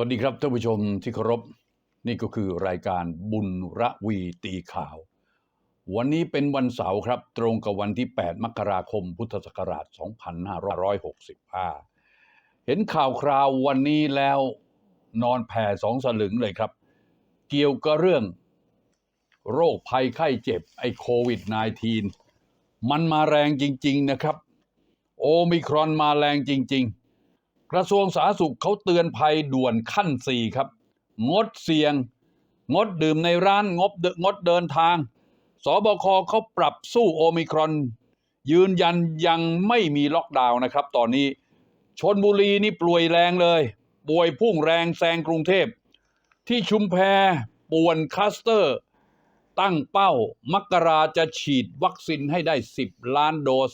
วัสดีครับท่านผู้ชมที่เคารพนี่ก็คือรายการบุญระวีตีข่าว วันนี้เป็นวันเสาร์ครับ ตรงกับวันที่ 8 มกราคม พุทธศักราช 2565 เห็นข่าวคราววันนี้แล้วนอนแผ่สองสลึงเลยครับ เกี่ยวกับเรื่อง โรคภัยไข้เจ็บไอ้โควิด -19 มันมาแรงจริง ๆ นะครับ โอมิครอนมาแรงจริง ๆ กระทรวงสาธารณสุขเขาเตือนภัยด่วนขั้นสี่ครับ งดเสี่ยง งดดื่มในร้านงบงดเดินทาง สบคเขาปรับสู้โอมิครอน ยืนยันยังไม่มีล็อกดาวน์นะครับ ตอนนี้ชนบุรีนี่ป่วยแรงเลย ป่วยพุ่งแรงแซงกรุงเทพ ที่ชุมแพป่วนคลัสเตอร์ ตั้งเป้ามกราจะฉีดวัคซีนให้ได้ 10 ล้านโดส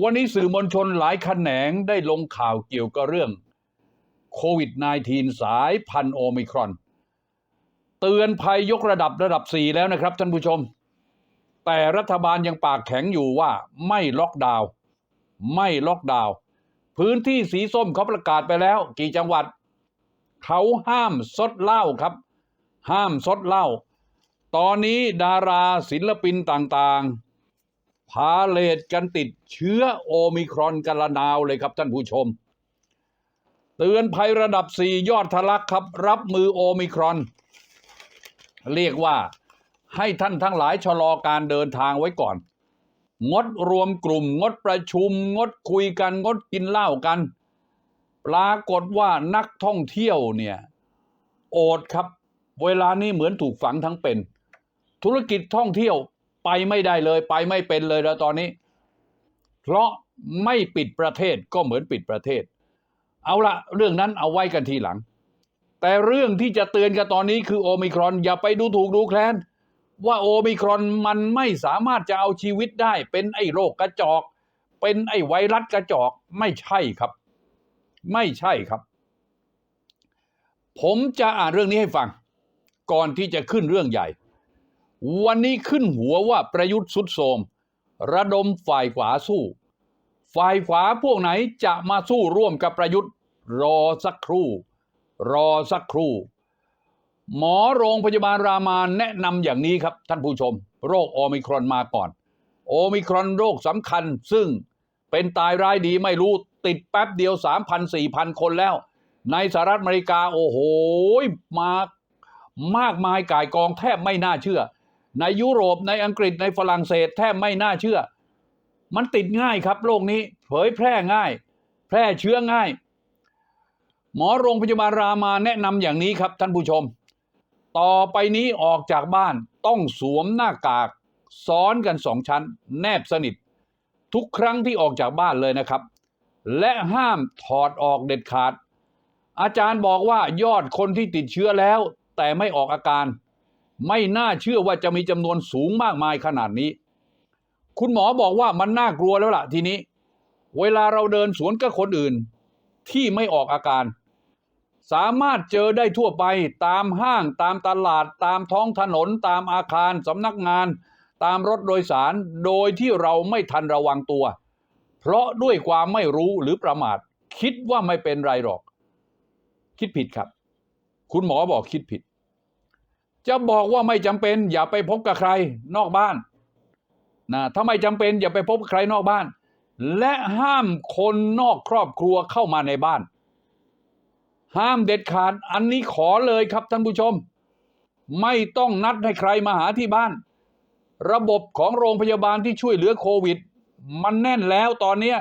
วันนี้สื่อมวลชนหลายแขนงได้ลงข่าวเกี่ยวกับเรื่องโควิด -19 สายพันธุ์โอมิครอน เตือนภัยยกระดับระดับ 4 แล้วนะครับท่านผู้ชม แต่รัฐบาลยังปากแข็งอยู่ว่าไม่ล็อกดาวน์ไม่ล็อกดาวน์พื้นที่สีส้มเขาประกาศไปแล้ว กี่จังหวัด เขาห้ามซดเหล้าครับ ห้ามซดเหล้าตอนนี้ดาราศิลปินต่างๆ พาเลทกันติดเชื้อโอมิครอนกันละนาวเลยครับท่านผู้ชม เตือนภัยระดับ 4 ยอดทะลักครับ รับมือโอมิครอน เรียกว่าให้ท่านทั้งหลายชะลอการเดินทางไว้ก่อน งดรวมกลุ่ม งดประชุม งดคุยกัน งดกินเหล้ากัน ปรากฏว่านักท่องเที่ยวเนี่ย โอดครับ เวลานี้เหมือนถูกฝังทั้งเป็น ธุรกิจท่องเที่ยว ไปไม่ได้เลย ไปไม่เป็นเลยแล้วตอนนี้ เพราะไม่ปิดประเทศก็เหมือนปิดประเทศ เอาละเรื่องนั้นเอาไว้กันทีหลัง แต่เรื่องที่จะเตือนกันตอนนี้คือโอมิครอนอย่าไปดูถูกดูแคลนว่าโอมิครอนมันไม่สามารถจะเอาชีวิตได้ เป็นไอ้โรคกระจอก เป็นไอ้ไวรัสกระจอกไม่ใช่ครับ ไม่ใช่ครับ ผมจะอ่านเรื่องนี้ให้ฟัง ก่อนที่จะขึ้นเรื่องใหญ่ วันนี้ขึ้นหัวว่าประยุทธ์สุดโทมระดมฝ่ายขวาสู้ ฝ่ายขวาพวกไหนจะมาสู้ร่วมกับประยุทธ์ รอสักครู่ รอสักครู่ หมอโรงพยาบาลรามาแนะนำอย่างนี้ครับท่านผู้ชม โรคโอมิครอนมาก่อน โอมิครอนโรคสำคัญ ซึ่งเป็นตายร้ายดีไม่รู้ติดแป๊บเดียว 3,000 4,000 คนแล้ว ในสหรัฐอเมริกาโอ้โหมากมากมายก่ายกองแทบไม่น่าเชื่อ ในยุโรปในอังกฤษในฝรั่งเศสแทบไม่น่าเชื่อ มันติดง่ายครับโรคนี้เผยแพร่ง่าย แพร่เชื้อง่าย หมอโรงพยาบาลรามาแนะนำอย่างนี้ครับท่านผู้ชม ต่อไปนี้ออกจากบ้านต้องสวมหน้ากากซ้อนกันสองชั้น แนบสนิท ทุกครั้งที่ออกจากบ้านเลยนะครับ และห้ามถอดออกเด็ดขาด อาจารย์บอกว่ายอดคนที่ติดเชื้อแล้ว แต่ไม่ออกอาการ ไม่น่าเชื่อว่าจะมีจำนวนสูงมากมายขนาดนี้ คุณหมอบอกว่ามันน่ากลัวแล้วล่ะทีนี้ เวลาเราเดินสวนกับคนอื่น ที่ไม่ออกอาการ สามารถเจอได้ทั่วไปตามห้างตามตลาดตามท้องถนน ตามอาคารสำนักงาน ตามรถโดยสาร โดยที่เราไม่ทันระวังตัว เพราะด้วยความไม่รู้หรือประมาท คิดว่าไม่เป็นไรหรอก คิดผิดครับ คุณหมอบอกคิดผิด จะบอกว่าไม่จำเป็น อย่าไปพบกับใครนอกบ้านนะถ้าไม่จำเป็นอย่าไปพบกับใครนอกบ้าน และห้ามคนนอกครอบครัวเข้ามาในบ้าน ห้ามเด็ดขาดอันนี้ขอเลยครับท่านผู้ชม ไม่ต้องนัดให้ใครมาหาที่บ้าน ระบบของโรงพยาบาลที่ช่วยเหลือโควิด มันแน่นแล้วตอนเนี้ย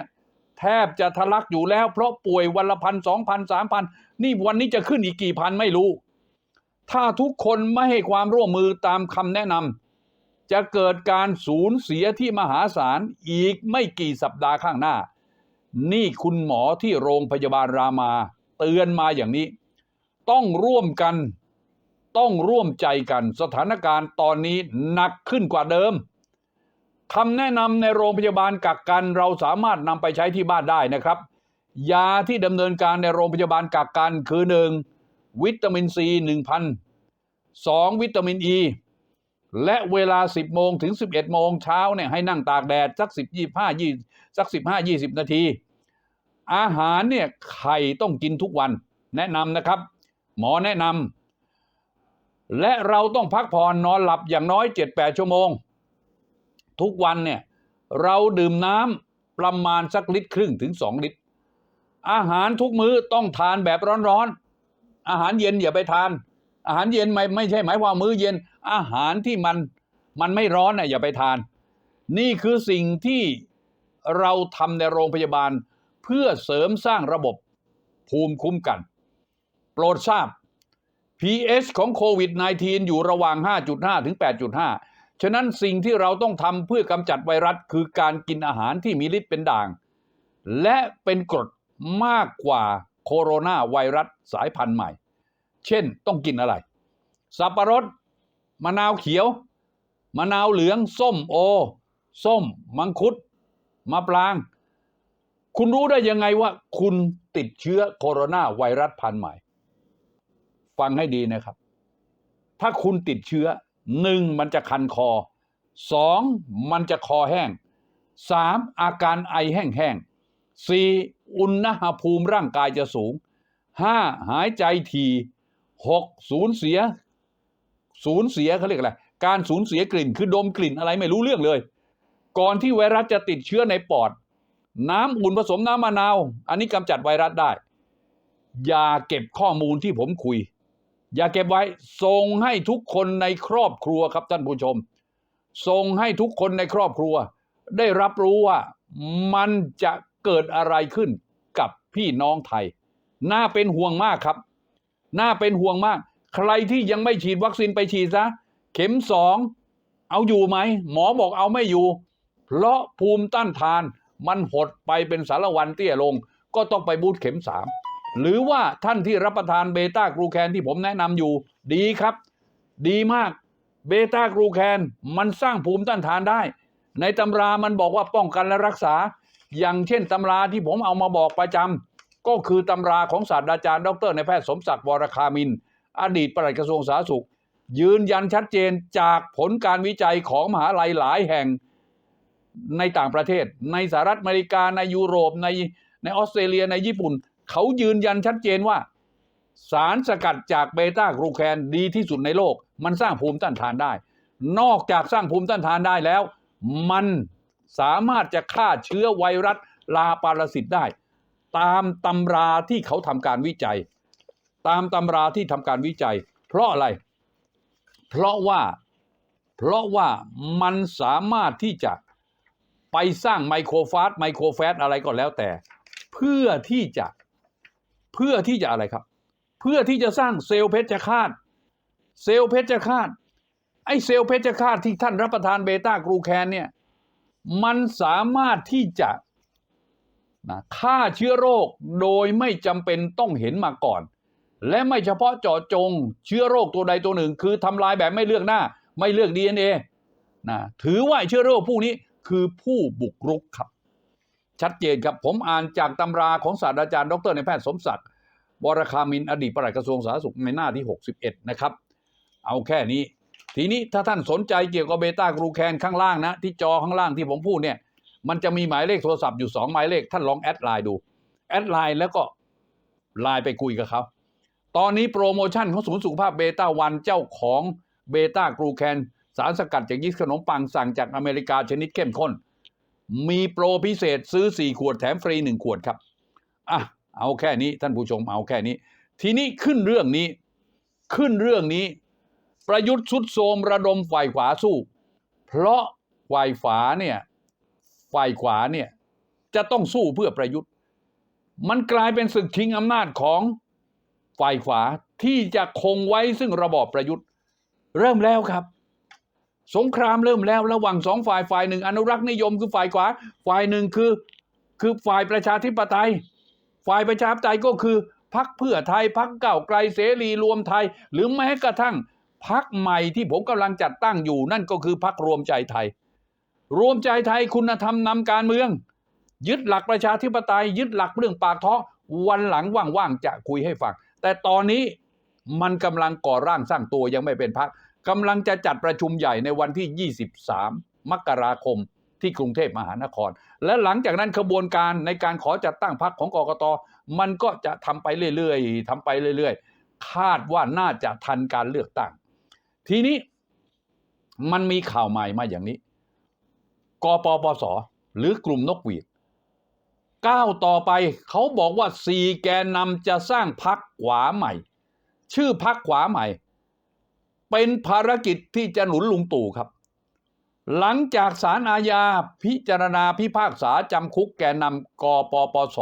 แทบจะทะลักอยู่แล้วเพราะป่วยวันละพันสองพันสามพันนี่วันนี้จะขึ้นอีกกี่พันไม่รู้ ถ้าทุกคนไม่ให้ความร่วมมือตามคำแนะนำจะเกิดการสูญเสียที่มหาศาลอีกไม่กี่สัปดาห์ข้างหน้า นี่คุณหมอที่โรงพยาบาลรามา เตือนมาอย่างนี้ ต้องร่วมกัน ต้องร่วมใจกัน สถานการณ์ตอนนี้หนักขึ้นกว่าเดิมคำแนะนำในโรงพยาบาลกักกันเราสามารถนำไปใช้ที่บ้านได้นะครับ ยาที่ดำเนินการในโรงพยาบาลกักกันคือหนึ่ง วิตามินซีหนึ่งพันสองวิตามินอ e, ีและเวลา 10 โมงถึง 11 โมงเช้าเนี่ยให้นั่งตากแดด สัก 10 25 20สัก 15 20 นาที อาหารเนี่ยไข่ต้องกินทุกวัน แนะนำนะครับ หมอแนะนำและเราต้องพักผ่อนนอนหลับอย่างน้อย 7-8 ชั่วโมง ทุกวันเนี่ยเราดื่มน้ำประมาณสักลิตรครึ่งถึง 2 ลิตร อาหารทุกมื้อต้องทานแบบร้อนๆ อาหารเย็นอย่าไปทาน อาหารเย็นไม่ไม่ใช่หมายความมื้อเย็น อาหารที่มันมันไม่ร้อนน่ะอย่าไปทาน นี่คือสิ่งที่เราทำในโรงพยาบาล เพื่อเสริมสร้างระบบภูมิคุ้มกัน โปรดทราบ pH ของโควิด -19 อยู่ระหว่าง 5.5 ถึง 8.5 ฉะนั้นสิ่งที่เราต้องทำเพื่อกำจัดไวรัสคือการกินอาหารที่มีฤทธิ์เป็นด่าง และเป็นกรดมากกว่า โคโรนาไวรัสสายพันธุ์ใหม่ เช่นต้องกินอะไร สับปะรด มะนาวเขียว มะนาวเหลือง ส้มโอ ส้ม มังคุดมะปราง คุณรู้ได้ยังไงว่า คุณติดเชื้อโคโรนาไวรัสพันธุ์ใหม่ ฟังให้ดีนะครับ ถ้าคุณติดเชื้อหนึ่งมันจะคันคอสองมันจะคอแห้งสามอาการไอแห้ง ๆสี่อุณหภูมิร่างกายจะสูงห้าหายใจทีหกสูญเสีย สูญเสียเขาเรียกอะไร การสูญเสียกลิ่นคือดมกลิ่นอะไรไม่รู้เรื่องเลย ก่อนที่ไวรัสจะติดเชื้อในปอด น้ำอุ่นผสมน้ำมะนาว อันนี้กำจัดไวรัสได้ อย่าเก็บข้อมูลที่ผมคุย อย่าเก็บไว้ ส่งให้ทุกคนในครอบครัวครับท่านผู้ชม ส่งให้ทุกคนในครอบครัว ได้รับรู้ว่ามันจะ เกิดอะไรขึ้นกับพี่น้องไทย น่าเป็นห่วงมากครับ น่าเป็นห่วงมาก ใครที่ยังไม่ฉีดวัคซีนไปฉีดซะ เข็มสองเอาอยู่ไหม หมอบอกเอาไม่อยู่ เพราะภูมิต้านทานมันหดไปเป็นสารวันเตี้ยลง ก็ต้องไปบูสต์เข็มสามหรือว่าท่านที่รับประทานเบต้ากรูแคนที่ผมแนะนำอยู่ ดีครับ ดีมากเบต้ากรูแคนมันสร้างภูมิต้านทานได้ ในตำรามันบอกว่าป้องกันและรักษา อย่างเช่นตำราที่ผมเอามาบอกประจำก็คือตำราของศาสตราจารย์ ดรในายแพทย์สมศักดิ์วรคามิน อดีตปลัดกระทรวงสาธารณสุข ยืนยันชัดเจนจากผลการวิจัยของมหาลัยหลายแห่งในต่างประเทศ ในสหรัฐอเมริกาในยุโรปในในออสเตรเลียในญี่ปุ่น เขายืนยันชัดเจนว่า สารสกัดจากเบต้ากรูแคนดีที่สุดในโลก มันสร้างภูมิต้านทานได้ นอกจากสร้างภูมิต้านทานได้แล้ว มัน สามารถจะฆ่าเชื้อไวรัสลาปารสิตได้ ตามตำราที่เขาทำการวิจัย ตามตำราที่ทำการวิจัย เพราะอะไร เพราะว่าเพราะว่ามันสามารถที่จะไปสร้างไมโครฟาสไมโครแฟตอะไรก็แล้วแต่ เพื่อที่จะเพื่อที่จะอะไรครับ เพื่อที่จะสร้างเซลล์เพชฌฆาตเซลล์เพชฌฆาตไอเซลล์เพชฌฆาตที่ท่านรับประทานเบต้ากรูแคนเนี่ย มันสามารถที่จะนะฆ่าเชื้อโรคโดยไม่จำเป็นต้องเห็นมาก่อน และไม่เฉพาะเจาะจงเชื้อโรคตัวใดตัวหนึ่ง คือทำลายแบบไม่เลือกหน้า ไม่เลือก DNA นะถือว่าเชื้อโรคผู้นี้คือผู้บุกรุกครับ ชัดเจนครับผมอ่านจากตำราของศาสตราจารย์ ดรในแพทย์สมศักดิ์วรคามินอดีตปลัดกระทรวงสาธารณสุขในหน้าที่ 61 นะครับ เอาแค่นี้ ทีนี้ถ้าท่านสนใจเกี่ยวกับเบต้ากรูแคนข้างล่างนะ ที่จอข้างล่างที่ผมพูดเนี่ย มันจะมีหมายเลขโทรศัพท์อยู่ 2 หมายเลข ท่านลองแอดไลน์ดู แอดไลน์แล้วก็ไลน์ไปคุยกับเขาตอนนี้โปรโมชั่นของศูนย์สุขภาพเบต้าวันเจ้าของเบต้ากรูแคนสารสกัดจากยีสต์ขนมปังสั่งจากอเมริกาชนิดเข้มข้น มีโปรพิเศษซื้อ 4 ขวดแถมฟรี 1 ขวดครับอะเอาแค่นี้ท่านผู้ชมเอาแค่นี้ ทีนี้ขึ้นเรื่องนี้ ขึ้นเรื่องนี้ ประยุทธ์สุดโทมระดมฝ่ายขวาสู้ เพราะฝ่ายขวาเนี่ยฝ่ายขวาเนี่ยจะต้องสู้เพื่อประยุทธ์ มันกลายเป็นศึกชิงอำนาจของฝ่ายขวาที่จะคงไว้ซึ่งระบอบประยุทธ์ เริ่มแล้วครับ สงครามเริ่มแล้วระหว่างสองฝ่ายฝ่ายหนึ่ง อนุรักษ์นิยมคือฝ่ายขวา ฝ่ายหนึ่งคือคือฝ่ายประชาธิปไตย ฝ่ายประชาธิปไตยก็คือพักเพื่อไทยพักเก้าไกลเสรีรวมไทย หรือแม้กระทั่ง พักใหม่ที่ผมกำลังจัดตั้งอยู่นั่นก็คือพักรวมใจไทย รวมใจไทยคุณธรรมนำการเมือง ยึดหลักประชาธิปไตย ยึดหลักเรื่องปากท้องวันหลังว่างๆจะคุยให้ฟังแต่ตอนนี้มันกำลังก่อร่างสร้างตัวยังไม่เป็นพักกำลังจะจัดประชุมใหญ่ในวันที่ 23 มกราคมที่กรุงเทพมหานคร และหลังจากนั้นขบวนการในการขอจัดตั้งพรรคของกกตมันก็จะทำไปเรื่อยๆทำไปเรื่อย ๆ คาดว่าน่าจะทันการเลือกตั้ง ทีนี้มันมีข่าวใหม่มาอย่างนี้ กปปส หรือกลุ่มนกหวีดก้าวต่อไปเขาบอกว่าสี่แกนนำจะสร้างพักขวาใหม่ ชื่อพักขวาใหม่ เป็นภารกิจที่จะหนุนลุงตู่ครับ หลังจากสารอาญาพิจารณาพิพากษาจำคุกแกนนำกปปส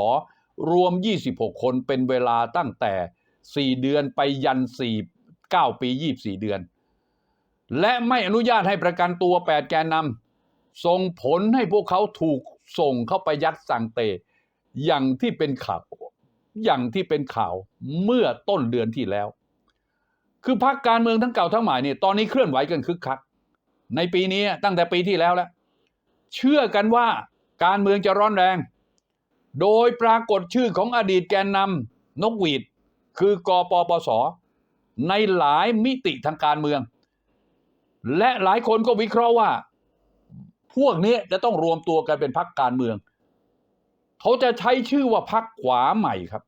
รวม 26 คนเป็นเวลาตั้งแต่ 4 เดือนไปยัน 4 9 ปี 24 เดือน และไม่อนุญาตให้ประกันตัว 8 แกนนำส่งผลให้พวกเขาถูกส่งเข้าไปยัดสังเต อย่างที่เป็นข่าว อย่างที่เป็นข่าวเมื่อต้นเดือนที่แล้ว คือพรรคการเมืองทั้งเก่าทั้งใหม่เนี่ยตอนนี้เคลื่อนไหวกันคึกคัก ในปีนี้ตั้งแต่ปีที่แล้วแล้ว เชื่อกันว่าการเมืองจะร้อนแรง โดยปรากฏชื่อของอดีตแกนนำนกหวีด คือกปปส ในหลายมิติทางการเมือง และหลายคนก็วิเคราะห์ว่า พวกนี้จะต้องรวมตัวกันเป็นพรรคการเมือง เขาจะใช้ชื่อว่าพรรคขวาใหม่ครับ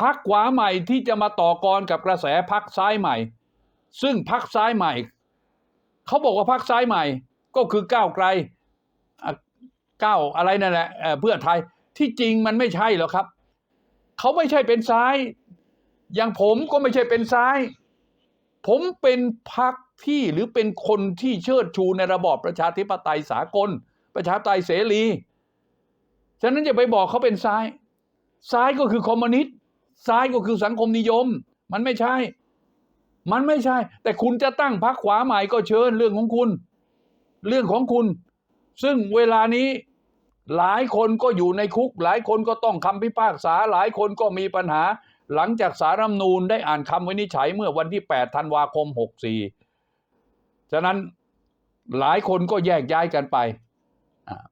พรรคขวาใหม่ที่จะมาต่อกรกับกระแสพรรคซ้ายใหม่ ซึ่งพรรคซ้ายใหม่ เขาบอกว่าพรรคซ้ายใหม่ ก็คือก้าวไกลก้าวอะไรนั่นแหละเพื่อไทยที่จริงมันไม่ใช่หรอกครับ เขาไม่ใช่เป็นซ้าย อย่างผมก็ไม่ใช่เป็นซ้าย ผมเป็นพรรค ที่หรือเป็นคนที่เชิดชูในระบอบประชาธิปไตยสากล ประชาธิปไตยเสรี ฉะนั้นอย่าไปบอกเขาเป็นซ้าย ซ้ายก็คือคอมมิวนิสต์ซ้ายก็คือสังคมนิยม มันไม่ใช่ มันไม่ใช่ แต่คุณจะตั้งพรรคขวาใหม่ก็เชิญเรื่องของคุณ เรื่องของคุณ ซึ่งเวลานี้หลายคนก็อยู่ในคุก หลายคนก็ต้องคำพิพากษา หลายคนก็มีปัญหา หลังจากสารรัฐมนูญได้อ่านคำวินิจฉัยเมื่อวันที่ 8 ธันวาคม 64 ฉะนั้นหลายคนก็แยกย้ายกันไป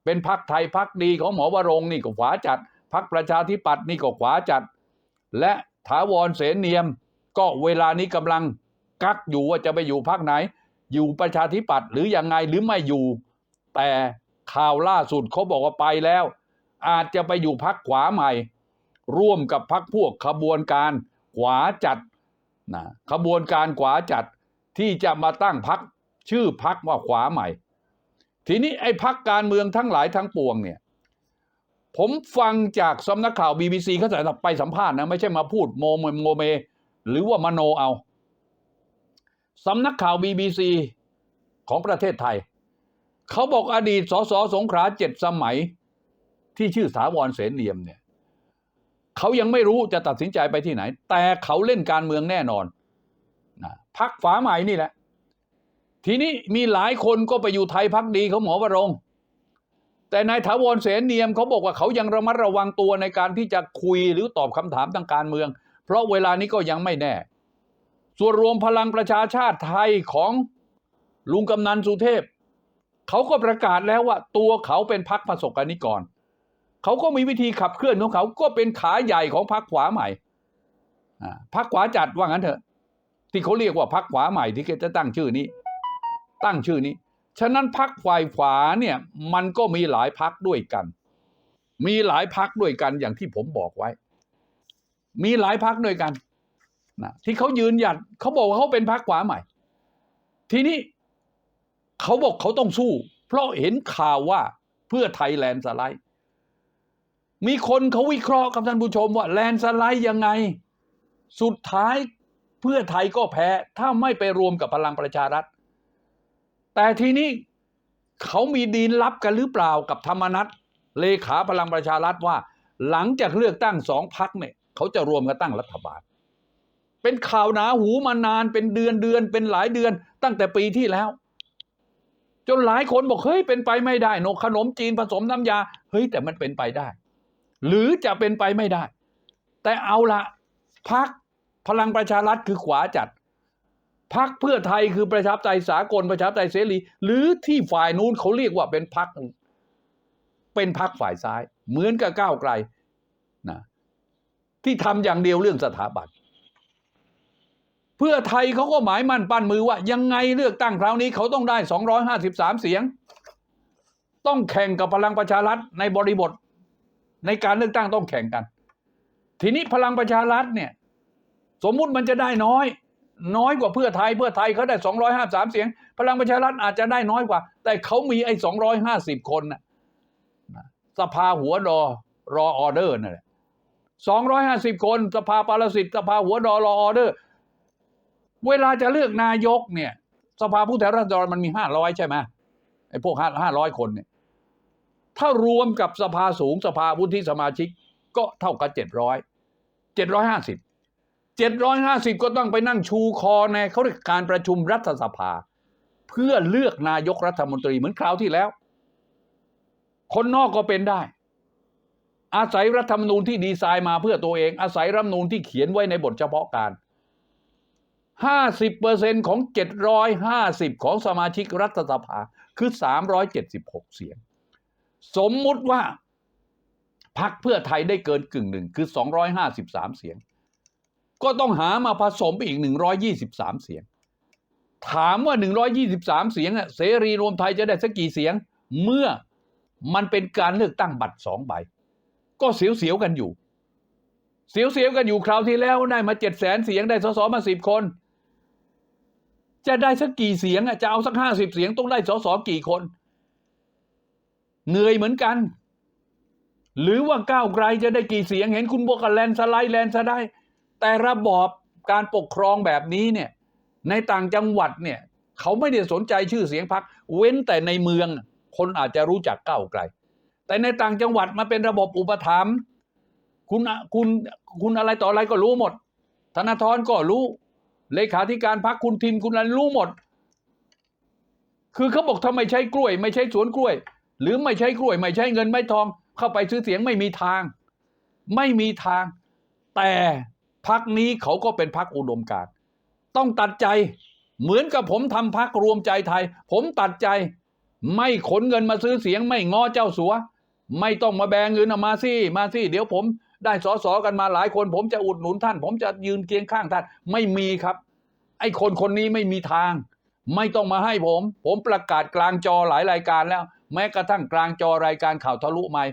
เป็นพักไทยพักดีของหมอวรงนี่ก็ขวาจัด พักประชาธิปัตย์นี่ก็ขวาจัด และถาวรเสนเนียม ก็เวลานี้กำลังกักอยู่ว่าจะไปอยู่พักไหน อยู่ประชาธิปัตย์หรือยังไงหรือไม่อยู่ แต่ข่าวล่าสุดเขาบอกว่าไปแล้ว อาจจะไปอยู่พักขวาใหม่ ร่วมกับพักพวกขบวนการขวาจัดนะขบวนการขวาจัดที่จะมาตั้งพัก ชื่อพักว่าขวาใหม่ ทีนี้ไอ้พักการเมืองทั้งหลายทั้งปวงเนี่ย ผมฟังจากสำนักข่าว BBC เขาจะไปสัมภาษณ์นะ ไม่ใช่มาพูดโมเมโมเม หรือว่ามโนเอาสำนักข่าว BBC ของประเทศไทย เขาบอกอดีตสสสงขลาเจ็ดสมัยที่ชื่อสาวรเสนเนียมเนี่ยเขายังไม่รู้จะตัดสินใจไปที่ไหน แต่เขาเล่นการเมืองแน่นอนนะพักฝาใหม่นี่แหละ ทีนี้มีหลายคนก็ไปอยู่ไทยพักดีเขาหมอวรงแต่นายถาวรเสนเนียมเขาบอกว่าเขายังระมัดระวังตัวในการที่จะคุยหรือตอบคำถามทางการเมือง เพราะเวลานี้ก็ยังไม่แน่ ส่วนรวมพลังประชาชาติไทยของลุงกำนันสุเทพ เขาก็ประกาศแล้วว่าตัวเขาเป็นพักประสบการนิกรเขาก็มีวิธีขับเคลื่อนของเขาก็เป็นขาใหญ่ของพรรคขวาใหม่พรรคขวาจัดว่างั้นเถอะ ที่เขาเรียกว่าพรรคขวาใหม่ที่จะตั้งชื่อนี้ ตั้งชื่อนี้ ฉะนั้นพรรคฝ่ายขวาเนี่ย มันก็มีหลายพรรคด้วยกัน มีหลายพรรคด้วยกันอย่างที่ผมบอกไว้ มีหลายพรรคด้วยกันนะที่เขายืนหยัดเขาบอกว่าเขาเป็นพรรคขวาใหม่ ทีนี้เขาบอกเขาต้องสู้ เพราะเห็นข่าวว่าเพื่อไทยแลนด์สไลด์มีคนเขาวิเคราะห์กับท่านผู้ชมว่าแลนด์สไลด์ยังไง สุดท้ายเพื่อไทยก็แพ้ ถ้าไม่ไปรวมกับพลังประชารัฐ แต่ทีนี้เขามีดีลลับกันหรือเปล่ากับธรรมนัตเลขาพลังประชารัฐว่า หลังจากเลือกตั้งสองพักเนี่ยเขาจะรวมกันตั้งรัฐบาล เป็นข่าวหนาหูมานานเป็นเดือนเดือน เป็นหลายเดือน ตั้งแต่ปีที่แล้ว จนหลายคนบอกเฮ้ยเป็นไปไม่ได้นกขนมจีนผสมน้ำยา เฮ้ยแต่มันเป็นไปได้ หรือจะเป็นไปไม่ได้ แต่เอาละพักพลังประชารัฐคือขวาจัด พักเพื่อไทยคือประชาธิปไตยสากลประชาธิปไตยเสรี หรือที่ฝ่ายนู้นเขาเรียกว่าเป็นพักเป็นพักฝ่ายซ้าย เหมือนกับก้าวไกลนะที่ทำอย่างเดียวเรื่องสถาบันเพื่อไทยเขาก็หมายมั่นปั้นมือว่า ยังไงเลือกตั้งคราวนี้เขาต้องได้ 253 เสียง ต้องแข่งกับพลังประชารัฐในบริบท ในการเลือกตั้งต้องแข่งกัน ทีนี้พลังประชารัฐเนี่ย สมมุติมันจะได้น้อย น้อยกว่าเพื่อไทยเพื่อไทยเขาได้สองร้อยห้าสามเสียง พลังประชารัฐอาจจะได้น้อยกว่า แต่เขามีไอ้สองร้อยห้าสิบคนนะสภาหัวดอรอออเดอร์นั่นแหละสองร้อยห้าสิบคน สภาปารสิทธิสภาหัวดอรอออเดอร์ เวลาจะเลือกนายกเนี่ย สภาผู้แทนราษฎรมันมีห้าร้อยใช่ไหมไอ้พวกห้าห้าร้อยคนเนี่ยถ้ารวมกับสภาสูงสภาวุฒิสมาชิกก็เท่ากับเจ็ ดร้อยเจ็ดร้อยห้าสิบก็ต้องไปนั่งชูคอในเขาเรียกการประชุมรัฐสภา เพื่อเลือกนายกรัฐมนตรีเหมือนคราวที่แล้ว คนนอกก็เป็นได้ อาศัยรัฐธรรมนูญที่ดีไซน์มาเพื่อตัวเอง อาศัยรัฐธรรมนูญที่เขียนไว้ในบทเฉพาะการห้าสิบเปอร์เซ็นของเจ็ดร้อยห้าสิบของสมาชิกรัฐสภาคือสามร้อยเจ็ดสิบหกเสียง สมมุติว่าพักเพื่อไทยได้เกินกึ่งหนึ่งคือสองร้อยห้าสิบสามเสียง ก็ต้องหามาผสมไปอีกหนึ่งร้อยี่สิบสามเสียง ถามว่าหนึ่งร้อยี่สิบสามเสียงอะเสรีรวมไทยจะได้สักกี่เสียง เมื่อมันเป็นการเลือกตั้งบัตรสองใบ ก็เสียวๆกันอยู่ เสียวๆกันอยู่คราวที่แล้วได้มาเจ็ดแสนเสียงได้สสมาสิบคน จะได้สักกี่เสียงอะจะเอาสักห้าสิบเสียงต้องได้สสกี่คน เหนื่อยเหมือนกัน หรือว่าก้าวไกลจะได้กี่เสียงเห็นคุณบวกกับแลนสไลด์แลนด์สไลด์ แต่ระบอบการปกครองแบบนี้เนี่ยในต่างจังหวัดเนี่ยเขาไม่ได้สนใจชื่อเสียงพักเว้นแต่ในเมืองคนอาจจะรู้จักก้าวไกล แต่ในต่างจังหวัดมาเป็นระบบอุปถัมภ์คุณคุณคุณอะไรต่ออะไรก็รู้หมด ธนาธรก็รู้ เลขาธิการพักคุณทิมคุณอะไรรู้หมด คือเขาบอกถ้าไม่ใช่กล้วย ไม่ใช่สวนกล้วย หรือไม่ใช่กล้วย ไม่ใช่เงินไม่ทอง เข้าไปซื้อเสียงไม่มีทาง ไม่มีทาง แต่ พักนี้เขาก็เป็นพักอุดมการต้องตัดใจ เหมือนกับผมทำพักรวมใจไทย ผมตัดใจ ไม่ขนเงินมาซื้อเสียง ไม่ง้อเจ้าสัว ไม่ต้องมาแบงเงินเอามาสิมาสิเดี๋ยวผม ได้สอสอกันมาหลายคน ผมจะอุดหนุนท่าน ผมจะยืนเคียงข้างท่านไม่มีครับ ไอ้คนคนนี้ไม่มีทาง ไม่ต้องมาให้ผม ผมประกาศกลางจอหลายรายการแล้ว แม้กระทั่งกลางจอรายการข่าวทะลุไม่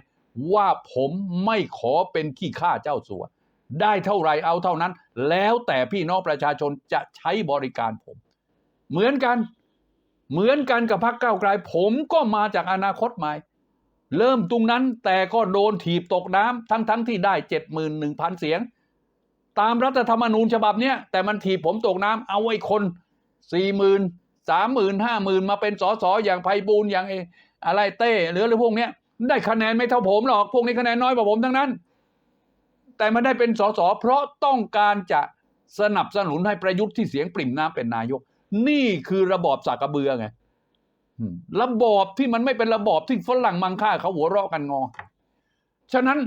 ว่าผมไม่ขอเป็นขี้ข้าเจ้าสัว ได้เท่าไรเอาเท่านั้น แล้วแต่พี่น้องประชาชนจะใช้บริการผม เหมือนกัน เหมือนกันกับพรรคก้าวไกล ผมก็มาจากอนาคตใหม่ เริ่มตรงนั้นแต่ก็โดนถีบตกน้ำทั้งทั้งที่ได้เจ็ดหมื่นหนึ่งพันเสียง ตามรัฐธรรมนูญฉบับเนี้ยแต่มันถีบผมตกน้ำเอาไอ้คนสี่หมื่นสามหมื่นห้าหมื่นมาเป็นสสอย่างไพบูลอย่างเออะไรเต้หรืออะไรพวกเนี้ยได้คะแนนไม่เท่าผมหรอก พวกนี้คะแนนน้อยกว่าผมทั้งนั้น แต่มันได้เป็นสสเพราะต้องการจะสนับสนุนให้ประยุทธ์ที่เสียงปริ่มน้ำเป็นนายก นี่คือระบอบสากกระเบือไงระบอบที่มันไม่เป็นระบอบที่ฝรั่งมังค่าเขาหัวเราะกันงอ ฉะนั้น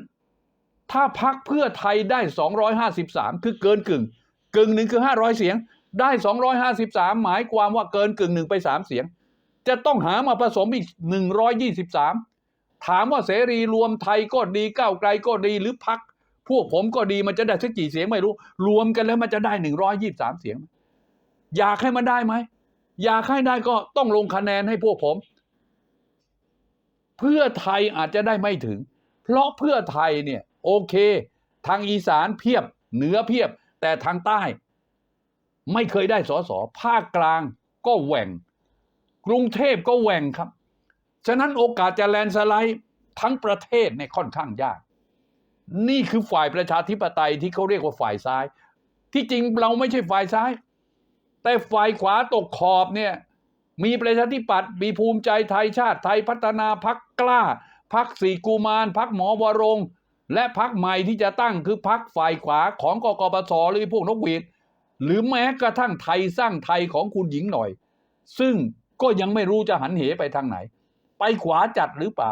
ถ้าพักเพื่อไทยได้ 253 คือเกินกึ่ง กึ่งหนึ่งคือ 500 เสียง ได้ 253 หมายความว่าเกินกึ่งหนึ่งไป 3 เสียง จะต้องหามาผสมอีก 123 ถามว่าเสรีรวมไทยก็ดีก้าวไกลก็ดีหรือพัก พวกผมก็ดีมันจะได้สักกี่เสียงไม่รู้ รวมกันแล้วมันจะได้123เสียง อยากให้มันได้ไหมอยากให้ได้ก็ต้องลงคะแนนให้พวกผม เพื่อไทยอาจจะได้ไม่ถึง เพราะเพื่อไทยเนี่ย โอเค ทางอีสานเพียบ เหนือเพียบ แต่ทางใต้ ไม่เคยได้สอสอภาคกลางก็แหว่ง กรุงเทพก็แหว่งครับ ฉะนั้นโอกาสจะแลนด์สไลด์ทั้งประเทศเนี่ยค่อนข้างยาก นี่คือฝ่ายประชาธิปไตยที่เขาเรียกว่าฝ่ายซ้าย ที่จริงเราไม่ใช่ฝ่ายซ้าย แต่ฝ่ายขวาตกขอบเนี่ยมีประชาธิปัตย์มีภูมิใจไทยชาติไทยพัฒนาพักกล้าพักสีกุมารพักหมอวรงและพักใหม่ที่จะตั้งคือพักฝ่ายขวาของกกปสหรือพวกนกหวีดหรือแม้กระทั่งไทยสร้างไทยของคุณหญิงหน่อย ซึ่งก็ยังไม่รู้จะหันเหไปทางไหน ไปขวาจัดหรือเปล่า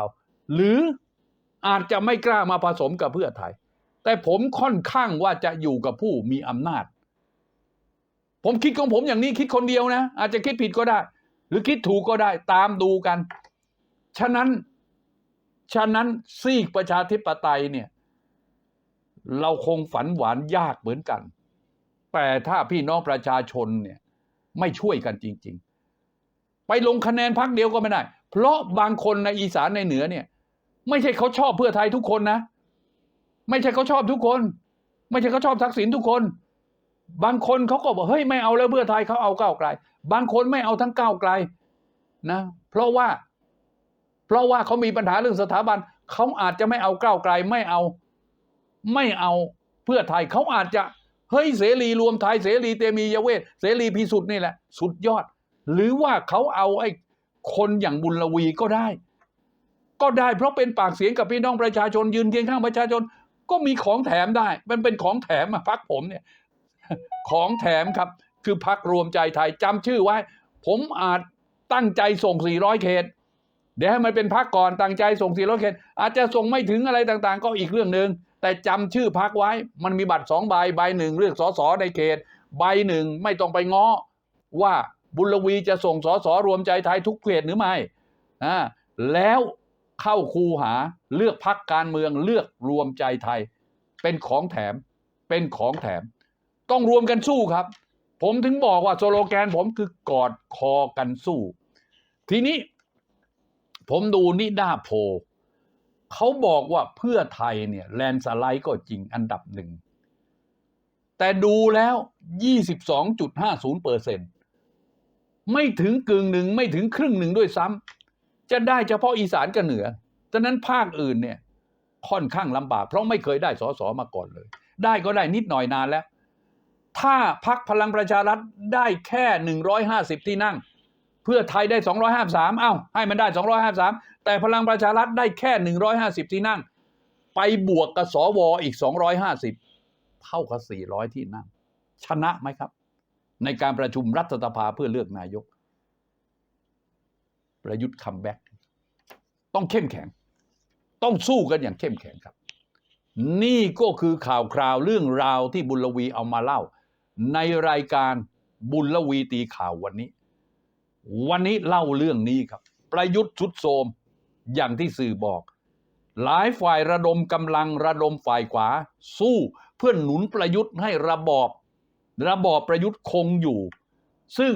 หรือ อาจจะไม่กล้ามาผสมกับเพื่อไทย แต่ผมค่อนข้างว่าจะอยู่กับผู้มีอำนาจ ผมคิดของผมอย่างนี้คิดคนเดียวนะ อาจจะคิดผิดก็ได้ หรือคิดถูกก็ได้ตามดูกัน ฉะนั้น ฉะนั้นซีกประชาธิปไตยเนี่ย เราคงฝันหวานยากเหมือนกัน แต่ถ้าพี่น้องประชาชนเนี่ยไม่ช่วยกันจริง ๆ ไปลงคะแนนพักเดียวก็ไม่ได้ เพราะบางคนในอีสานในเหนือเนี่ย ไม่ใช่เขาชอบเพื่อไทยทุกคนนะ ไม่ใช่เขาชอบทุกคน ไม่ใช่เขาชอบทักษิณทุกคน บางคนเขาก็บอกเฮ้ยไม่เอาแล้วเพื่อไทยเขาเอาก้าวไกล บางคนไม่เอาทั้งก้าวไกลนะ เพราะว่า เพราะว่าเขามีปัญหาเรื่องสถาบันเขาอาจจะไม่เอาก้าวไกลไม่เอา ไม่เอาเพื่อไทยเขาอาจจะเฮ้ยเสรีรวมไทยเสรีเตมียเวทเสรีพิสุทธิ์นี่แหละ สุดยอด หรือว่าเขาเอาไอ้คนอย่างบุญลวีก็ได้ ก็ได้เพราะเป็นปากเสียงกับพี่น้องประชาชนยืนเคียงข้างประชาชน ก็มีของแถมได้ มันเป็นของแถมอะพักผมเนี่ยของแถมครับคือพักรวมใจไทยจำชื่อไว้ ผมอาจตั้งใจส่ง 400 เขต เดี๋ยวให้มันเป็นพักก่อนตั้งใจส่ง 400 เขต อาจจะส่งไม่ถึงอะไรต่างๆ ก็อีกเรื่องหนึ่งแต่จำชื่อพักไว้ มันมีบัตรสองใบใบหนึ่งเลือกสสในเขต ใบหนึ่งไม่ต้องไปง้อว่าบุญลวีจะส่งสสรวมใจไทยทุกเขตหรือไม่อ่าแล้ว เข้าคูหาเลือกพักการเมืองเลือกรวมใจไทย เป็นของแถมเป็นของแถม ต้องรวมกันสู้ครับ ผมถึงบอกว่าโซโลแกนผมคือกอดคอกันสู้ ทีนี้ผมดูนิด้าโพเขาบอกว่าเพื่อไทยเนี่ยแลนด์สไลด์ก็จริงอันดับหนึ่ง แต่ดูแล้ว 22.50เปอร์เซ็นต์ไม่ถึงกึ่งหนึ่งไม่ถึงครึ่งหนึ่งด้วยซ้ำ จะได้เฉพาะอีสานกับเหนือฉะนั้นภาคอื่นเนี่ยค่อนข้างลำบากเพราะไม่เคยได้สอสอมาก่อนเลย ได้ก็ได้นิดหน่อยนานแล้ว ถ้าพักพลังประชารัฐได้แค่หนึ่งร้อยห้าสิบที่นั่ง เพื่อไทยได้สองร้อยห้าสามเอ้า ให้มันได้สองร้อยห้าสามแต่พลังประชารัฐได้แค่หนึ่งร้อยห้าสิบที่นั่ง ไปบวกกับสวอีกสองร้อยห้าสิบเท่ากับสี่ร้อยที่นั่ง ชนะไหมครับ ในการประชุมรัฐสภาเพื่อเลือกนายก ประยุทธ์คัมแบ็กต้องเข้มแข็ง ต้องสู้กันอย่างเข้มแข็งครับ นี่ก็คือข่าวคราวเรื่องราวที่บุญลวีเอามาเล่า ในรายการบุญลวีตีข่าววันนี้ วันนี้เล่าเรื่องนี้ครับ ประยุทธ์ชุดโทมอย่างที่สื่อบอก หลายฝ่ายระดมกำลังระดมฝ่ายขวา สู้เพื่อหนุนประยุทธ์ให้ระบอบ ระบอบประยุทธ์คงอยู่ ซึ่ง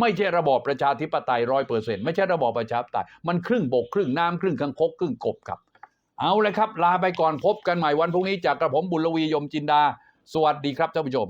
ไม่ใช่ระบอบประชาธิปไตยร้อยเปอร์เซ็นต์ไม่ใช่ระบอบประชาธิปไตยมันครึ่งบกครึ่งน้ำครึ่งคังคกครึ่งกบครับ เอาเลยครับ ลาไปก่อนพบกันใหม่วันพรุ่งนี้จากกระผมบุญลวียมจินดา สวัสดีครับท่านผู้ชม